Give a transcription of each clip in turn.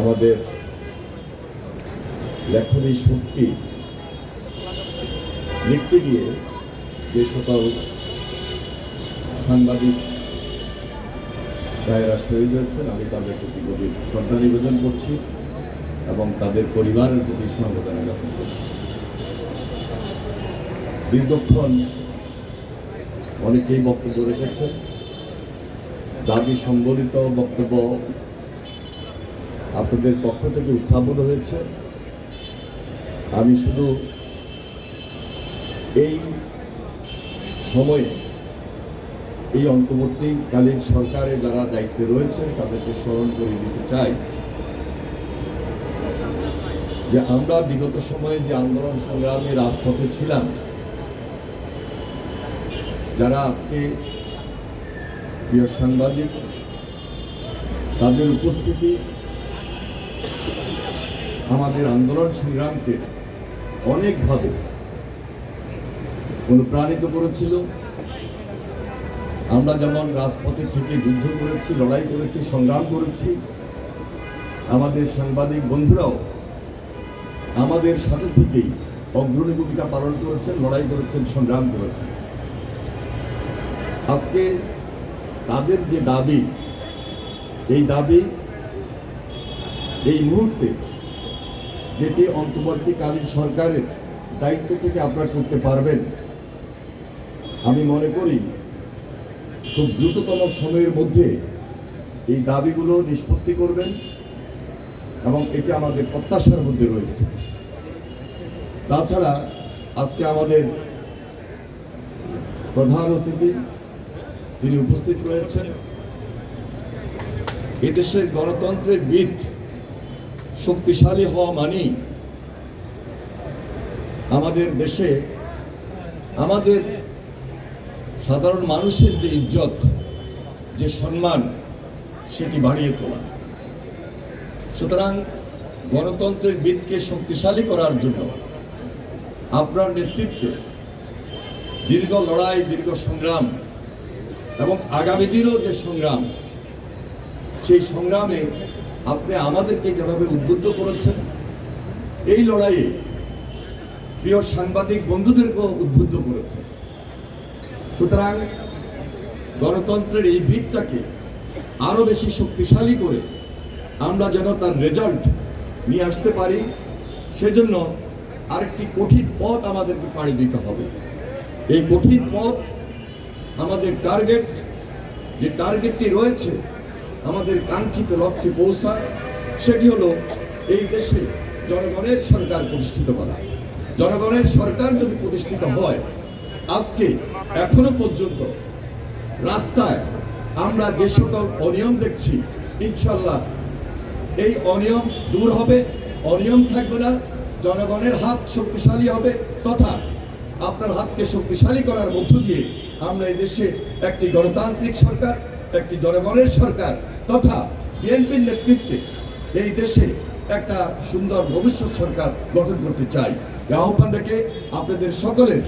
আমাদের লেখনী শক্তি লিখতে গিয়ে যে সকল সাংবাদিক ভাইয়েরা শহীদ হয়েছেন, আমি তাদের প্রতি গভীর শ্রদ্ধা নিবেদন করছি এবং তাদের পরিবারের প্রতি সমবেদনা জ্ঞাপন করছি। দীর্ঘক্ষণ অনেকেই বক্তব্য রেখেছেন। দাবি সম্বলিত বক্তব্য আপনাদের পক্ষ থেকে উত্থাপন হয়েছে। আমি শুধু এই সময়ে, এই অন্তর্বর্তীকালীন সরকারে যারা দায়িত্বে রয়েছেন, তাদেরকে স্মরণ করে দিতে চাই যে আমরা বিগত সময়ে যে আন্দোলন সংগ্রামে রাজপথে ছিলাম, যারা আজকে প্রিয় সাংবাদিক, তাদের উপস্থিতি আমাদের আন্দোলন সংগ্রামকে অনেকভাবে অনুপ্রাণিত করেছিল। আমরা যেমন রাজপথে থেকে যুদ্ধ করেছি, লড়াই করেছি, সংগ্রাম করেছি, আমাদের সাংবাদিক বন্ধুরাও আমাদের সাথে থেকেই অগ্রণী ভূমিকা পালন করেছেন, লড়াই করেছেন, সংগ্রাম করেছেন। আজকে তাদের যে দাবি, এই দাবি এই মুহূর্তে যেটি অন্তর্বর্তীকালীন সরকারের দায়িত্ব থেকে আপনারা করতে পারবেন। আমি মনে করি খুব দ্রুততম সময়ের মধ্যে এই দাবিগুলো নিষ্পত্তি করবেন এবং এটি আমাদের প্রত্যাশার মধ্যে রয়েছে। তাছাড়া আজকে আমাদের প্রধান অতিথি তিনি উপস্থিত রয়েছেন। এদেশের গণতন্ত্রের ভিত শক্তিশালী হওয়া মানেই আমাদের দেশে আমাদের সাধারণ মানুষের যে ইজ্জত, যে সম্মান, সেটি বাড়িয়ে তোলা। সুতরাং গণতন্ত্রের বিদকে শক্তিশালী করার জন্য আপনার নেতৃত্বে দীর্ঘ লড়াই, দীর্ঘ সংগ্রাম এবং আগামী দিনও যে সংগ্রাম, সেই সংগ্রামে আপনি আমাদেরকে যেভাবে উদ্বুদ্ধ করেছেন, এই লড়াইয়ে প্রিয় সাংবাদিক বন্ধুদেরকেও উদ্বুদ্ধ করেছে সুতরাং গণতন্ত্রের এই ভিতটাকে আরও বেশি শক্তিশালী করে আমরা যেন তার রেজাল্ট নিয়ে আসতে পারি, সেজন্য আরেকটি কঠিন পথ আমাদেরকে পাড়ি দিতে হবে। এই কঠিন পথ আমাদের টার্গেট যে টার্গেটটি রয়েছে আমাদের কাঙ্ক্ষিত লক্ষ্যে পৌঁছা সেটি হলো এই দেশে জনগণের সরকার প্রতিষ্ঠিত করা। জনগণের সরকার যদি প্রতিষ্ঠিত হয়, আজকে, এখনও পর্যন্ত রাস্তায় আমরা যে সকল অনিয়ম দেখছি ইনশাল্লাহ এই অনিয়ম দূর হবে, অনিয়ম থাকবে না, জনগণের হাত শক্তিশালী হবে, তথা আপনার হাতকে শক্তিশালী করার মধ্য দিয়ে আমরা এই দেশে একটি গণতান্ত্রিক সরকার, একটি জনগণের সরকার তথা বিএনপির নেতৃত্বে এই দেশে একটা সুন্দর ভবিষ্যৎ সরকার গঠন করতে চাই। আহ্বান রেখে আপনাদের সকলের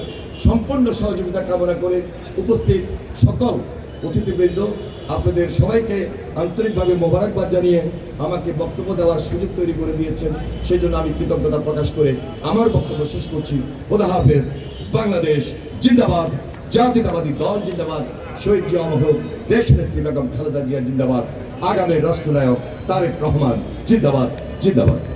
সম্পূর্ণ সহযোগিতা কামনা করে উপস্থিত সকল অতিথিবৃন্দ, আপনাদের সবাইকে আন্তরিকভাবে মোবারকবাদ জানিয়ে আমাকে বক্তব্য দেওয়ার সুযোগ তৈরি করে দিয়েছেন। সেই জন্য আমি কৃতজ্ঞতা প্রকাশ করে আমার বক্তব্য শেষ করছি। খোদা হাফেজ। বাংলাদেশ জিন্দাবাদ। জাতীয়তাবাদী দল জিন্দাবাদ। শহীদ জিয়া মহরুব দেশ নেত্রী বেগম খালেদা জিয়া জিন্দাবাদ। আগামী রাষ্ট্রনায়ক তারেক রহমান জিন্দাবাদ জিন্দাবাদ।